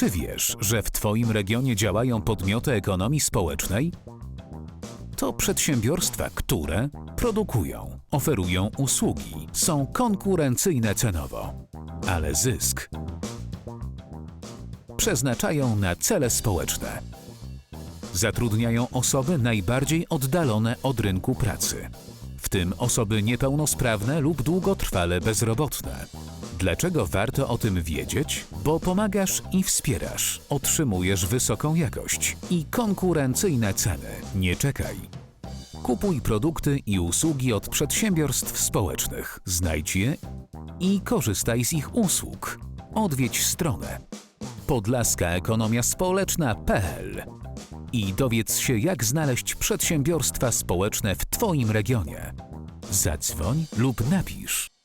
Czy wiesz, że w Twoim regionie działają podmioty ekonomii społecznej? To przedsiębiorstwa, które produkują, oferują usługi, są konkurencyjne cenowo, ale zysk przeznaczają na cele społeczne. Zatrudniają osoby najbardziej oddalone od rynku pracy, w tym osoby niepełnosprawne lub długotrwale bezrobotne. Dlaczego warto o tym wiedzieć? Bo pomagasz i wspierasz, otrzymujesz wysoką jakość i konkurencyjne ceny. Nie czekaj. Kupuj produkty i usługi od przedsiębiorstw społecznych. Znajdź je i korzystaj z ich usług. Odwiedź stronę podlaskaekonomiaspołeczna.pl i dowiedz się, jak znaleźć przedsiębiorstwa społeczne w Twoim regionie. Zadzwoń lub napisz